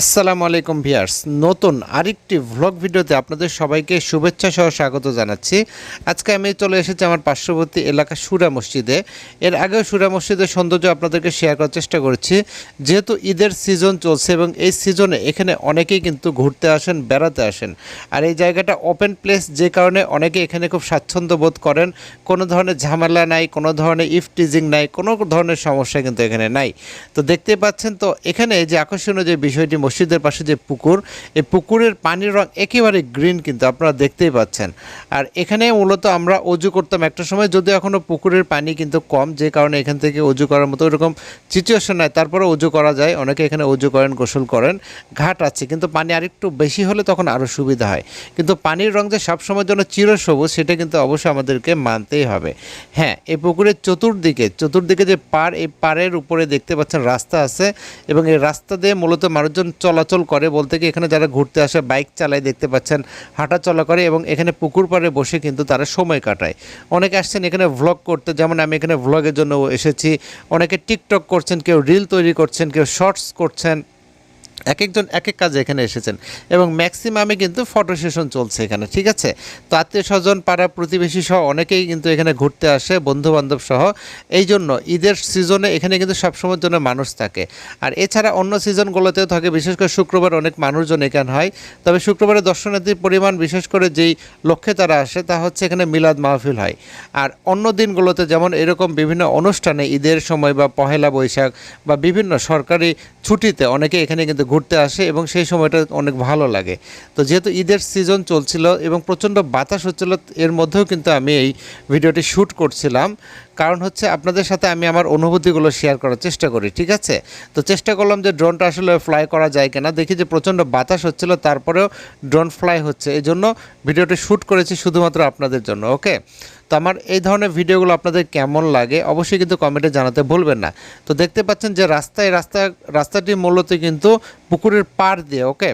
আসসালামু আলাইকুম ভিয়ার্স। নতুন আরেকটি ভ্লগ ভিডিওতে আপনাদের সবাইকে শুভেচ্ছা সহ স্বাগত জানাচ্ছি। আজকে আমি চলে এসেছি আমার পার্শ্ববর্তী এলাকা সুরা মসজিদে। এর আগেও সুরা মসজিদের সৌন্দর্য আপনাদেরকে শেয়ার করার চেষ্টা করেছি। যেহেতু ঈদের সিজন চলছে এবং এই সিজনে এখানে অনেকেই কিন্তু ঘুরতে আসেন, বেড়াতে আসেন। আর এই জায়গাটা ওপেন প্লেস যে কারণে অনেকে এখানে খুব স্বাচ্ছন্দ্য বোধ করেন। কোনো ধরনের ঝামেলা নাই, কোনো ধরনের ইফটিজিং নাই, কোনো ধরনের সমস্যা কিন্তু এখানে নাই। তো দেখতে পাচ্ছেন তো, এখানে যে আকর্ষণীয় যে বিষয়টি মসজিদের পাশে যে পুকুর, এই পুকুরের পানির রং একেবারে গ্রিন কিন্তু আপনারা দেখতেই পাচ্ছেন। আর এখানে মূলত আমরা অজু করতাম একটা সময়, যদিও এখনও পুকুরের পানি কিন্তু কম, যে কারণে এখান থেকে অজু করার মতো এরকম সিচুয়েশন নাই। তারপরে অজু করা যায়, অনেকে এখানে অজু করেন, গোসল করেন, ঘাট আছে, কিন্তু পানি আরেকটু বেশি হলে তখন আরও সুবিধা হয়। কিন্তু পানির রং যে সবসময়ের জন্য চিরসবুজ, সেটা কিন্তু অবশ্যই আমাদেরকে মানতেই হবে। হ্যাঁ এই পুকুরের চতুর্দিকে চতুর্দিকে যে পার এই পাড়ের উপরে দেখতে পাচ্ছেন রাস্তা আছে এবং এই রাস্তা দিয়ে মূলত মানুষজন চলাচল করে বলতে কি এখানে যারা ঘুরতে আসে, বাইক চালায় দেখতে পাচ্ছেন, হাঁটা চলা করে এবং এখানে পুকুর পাড়ে বসে কিন্তু তারা সময় কাটায়। অনেকে আসছেন এখানে ভ্লগ করতে, যেমন আমি এখানে ভ্লগের জন্য এসেছি। অনেকে টিকটক করছেন, কেউ রিল তৈরি করছেন, কেউ শর্টস করছেন। এক একজন এক এক কাজে এখানে এসেছেন এবং ম্যাক্সিমামে কিন্তু ফটো সেশন চলছে এখানে, ঠিক আছে? তো আত্মীয় স্বজন, পাড়া প্রতিবেশী সহ অনেকেই কিন্তু এখানে ঘুরতে আসে বন্ধু বান্ধব সহ। এই জন্য ঈদের সিজনে এখানে কিন্তু সবসময়ের জন্য মানুষ থাকে। আর এছাড়া অন্য সিজনগুলোতেও থাকে, বিশেষ করে শুক্রবার অনেক মানুষজন এখানে হয়। তবে শুক্রবারে দর্শনার্থীর পরিমাণ, বিশেষ করে যেই লক্ষ্যে তারা আসে, তা হচ্ছে এখানে মিলাদ মাহফিল হয়। আর অন্য দিনগুলোতে যেমন এরকম বিভিন্ন অনুষ্ঠানে ঈদের সময় বা পহেলা বৈশাখ বা বিভিন্ন সরকারি ছুটিতে অনেকে এখানে কিন্তু ঘুরতে আসে এবং সেই সময়টা অনেক ভালো লাগে। তো যেহেতু ঈদের সিজন চলছিল এবং প্রচণ্ড বাতাস হচ্ছিল, এর মধ্যেও কিন্তু আমি এই ভিডিওটি শ্যুট করছিলাম। কারণ হচ্ছে আপনাদের সাথে আমি আমার অনুভূতিগুলো শেয়ার করার চেষ্টা করি, ঠিক আছে? তো চেষ্টা করলাম যে ড্রোনটা আসলে ফ্লাই করা যায় কিনা। দেখি যে প্রচণ্ড বাতাস হচ্ছিল, তারপরেও ড্রোন ফ্লাই হচ্ছে। এই জন্য ভিডিওটি শ্যুট করেছি শুধুমাত্র আপনাদের জন্য ওকে তো আমার এই ধরনের ভিডিওগুলো আপনাদের কেমন লাগে অবশ্যই কিন্তু কমেন্টে জানাতে ভুলবেন না। তো দেখতে পাচ্ছেন যে রাস্তায় রাস্তা রাস্তাটি মূলত কিন্তু পুকুরের পাড় দিয়ে ওকে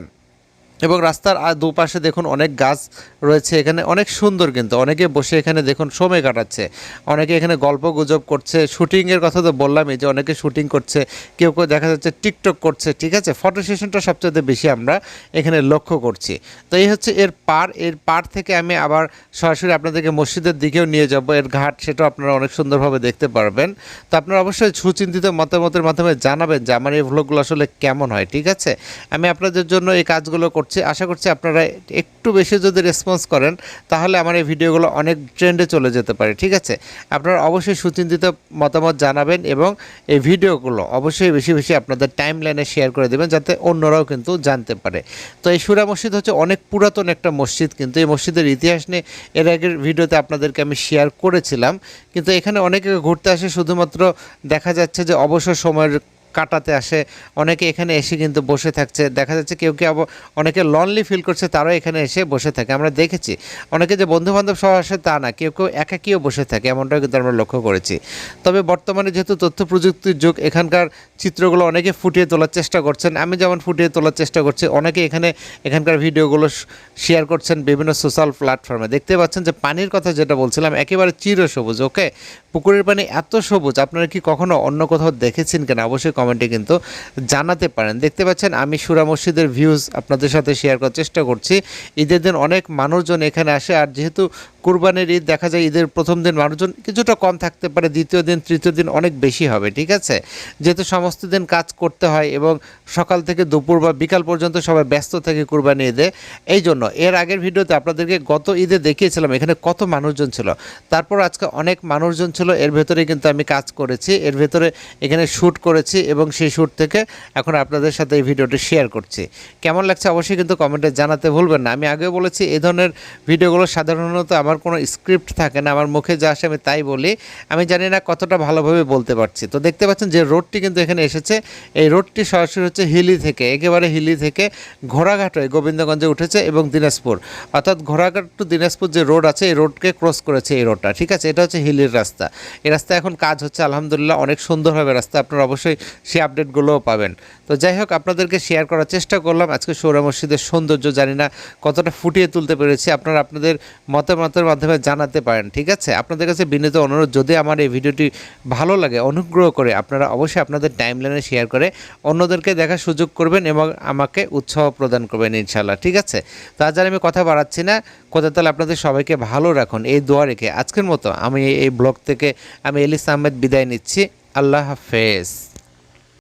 এবং রাস্তার দুপাশে দেখুন অনেক গাছ রয়েছে এখানে। অনেক সুন্দর কিন্তু। অনেকে বসে এখানে দেখুন সময় কাটাচ্ছে। অনেকে এখানে গল্প গুজব করছে। শুটিংয়ের কথা তো বললামই যে অনেকে শুটিং করছে। কেউ কেউ দেখা যাচ্ছে টিকটক করছে। ঠিক আছে? ফটো সেশনটা সবচেয়ে বেশি আমরা এখানে লক্ষ্য করছি। তো এই হচ্ছে এর পার। এর পার থেকে আমি আবার সরাসরি আপনাদেরকে মসজিদের দিকেও নিয়ে যাব। এর ঘাট সেটাও আপনারা অনেক সুন্দরভাবে দেখতে পারবেন। তো আপনারা অবশ্যই সুচিন্তিত মতামতের মাধ্যমে জানাবেন যে আমার এই ভ্লগগুলো আসলে কেমন হয়। ঠিক আছে? আমি আপনাদের জন্য এই কাজগুলো করছি। আশা করছি আপনারা একটু বেশি যদি রেসপন্স করেন, তাহলে আমার এই ভিডিওগুলো অনেক ট্রেন্ডে চলে যেতে পারে, ঠিক আছে? আপনারা অবশ্যই সুচিন্তিত মতামত জানাবেন এবং এই ভিডিওগুলো অবশ্যই বেশি বেশি আপনাদের টাইম লাইনে শেয়ার করে দেবেন, যাতে অন্যরাও কিন্তু জানতে পারে। তো এই সুরা মসজিদ হচ্ছে অনেক পুরাতন একটা মসজিদ, কিন্তু এই মসজিদের ইতিহাস নিয়ে এর আগের ভিডিওতে আপনাদেরকে আমি শেয়ার করেছিলাম, কিন্তু এখানে অনেকে ঘুরতে আসে, শুধুমাত্র দেখা যাচ্ছে যে অবসর সময়ের কাটাতে আসে। অনেকে এখানে এসে কিন্তু বসে থাকছে। দেখা যাচ্ছে কেউ কেউ অনেকে লনলি ফিল করছে, তারাও এখানে এসে বসে থাকে। আমরা দেখেছি, অনেকে যে বন্ধু বান্ধব সহ আসে তা না, কেউ কেউ একাকিও বসে থাকে, এমনটাও কিন্তু আমরা লক্ষ্য করেছি। তবে বর্তমানে যেহেতু তথ্য প্রযুক্তির যুগ, এখানকার চিত্রগুলো অনেকে ফুটিয়ে তোলার চেষ্টা করছেন। আমি যেমন ফুটিয়ে তোলার চেষ্টা করছি, অনেকে এখানে এখানকার ভিডিওগুলো শেয়ার করছেন বিভিন্ন সোশ্যাল প্ল্যাটফর্মে দেখতে পাচ্ছেন যে পানির কথা যেটা বলছিলাম, একেবারে চির সবুজ ওকে পুকুরের পানি এত সবুজ, আপনারা কি কখনো অন্য কোথাও দেখেছেন কিনা? অবশ্যই কমেন্টে কিন্তু জানাতে পারেন। দেখতে পাচ্ছেন, আমি সুরা মসজিদের ভিউজ আপনাদের সাথে শেয়ার করার চেষ্টা করছি। ঈদের দিন অনেক মানুষজন এখানে আসে, আর যেহেতু কুরবানির ঈদ দেখা যায় ঈদের প্রথম দিন মানুষজন কিছুটা কম থাকতে পারে, দ্বিতীয় দিন, তৃতীয় দিন অনেক বেশি হবে, ঠিক আছে? যেহেতু সমস্ত দিন কাজ করতে হয় এবং সকাল থেকে দুপুর বা বিকাল পর্যন্ত সবাই ব্যস্ত থাকে কুরবানি ঈদে, এই জন্য এর আগের ভিডিওতে আপনাদেরকে গত ঈদে দেখিয়েছিলাম এখানে কত মানুষজন ছিল। তারপর আজকে অনেক মানুষজন ছিল, এর ভেতরে কিন্তু আমি কাজ করেছি, এর ভেতরে এখানে শ্যুট করেছি এবং সেই শ্যুট থেকে এখন আপনাদের সাথে এই ভিডিওটি শেয়ার করছি। কেমন লাগছে অবশ্যই কিন্তু কমেন্টে জানাতে ভুলবেন না। আমি আগেও বলেছি এই ধরনের ভিডিওগুলো সাধারণত আমার কোনো স্ক্রিপ্ট থাকে না, আমার মুখে যা আসে আমি তাই বলি। আমি জানি না কতটা ভালোভাবে বলতে পারছি। তো দেখতে পাচ্ছেন যে রোডটি কিন্তু এখানে এসেছে। এই রোডটি সরাসরি হচ্ছে হিলি থেকে, একেবারে হিলি থেকে ঘোড়াঘাট হয়ে গোবিন্দগঞ্জে উঠেছে এবং দিনাজপুর। অর্থাৎ ঘোড়াঘাট টু দিনাজপুর যে রোড আছে, এই রোডকে ক্রস করেছে এই রোডটা। ঠিক আছে, এটা হচ্ছে হিলির রাস্তা। এই রাস্তা এখন কাজ হচ্ছে, আলহামদুলিল্লাহ অনেক সুন্দরভাবে রাস্তা। আপনারা অবশ্যই সেই আপডেটগুলোও পাবেন। তো যাই হোক, আপনাদেরকে শেয়ার করার চেষ্টা করলাম। আজকে সৌরা মসজিদের সৌন্দর্য জানি না কতটা ফুটিয়ে তুলতে পেরেছি। আপনারা, আপনাদের মতামতের কমেন্টসের মাধ্যমে জানাতে পারেন, ঠিক আছে? আপনাদের কাছে বিনীত অনুরোধ, যদি আমার এই ভিডিওটি ভালো লাগে, অনুগ্রহ করে আপনারা অবশ্যই আপনাদের টাইমলাইনে শেয়ার করে অন্যদেরকে দেখার সুযোগ করবেন এবং আমাকে উৎসাহ প্রদান করবেন ইনশাল্লাহ ঠিক আছে? তো আর আমি কথা বাড়াচ্ছি না। কথা তাহলে আপনাদের সবাইকে ভালো রাখুন, এই দোয়া রেখে। আজকের মতো আমি এই ব্লগ থেকে আমি এলিস আহমেদ বিদায় নিচ্ছি। আল্লাহ হাফেজ।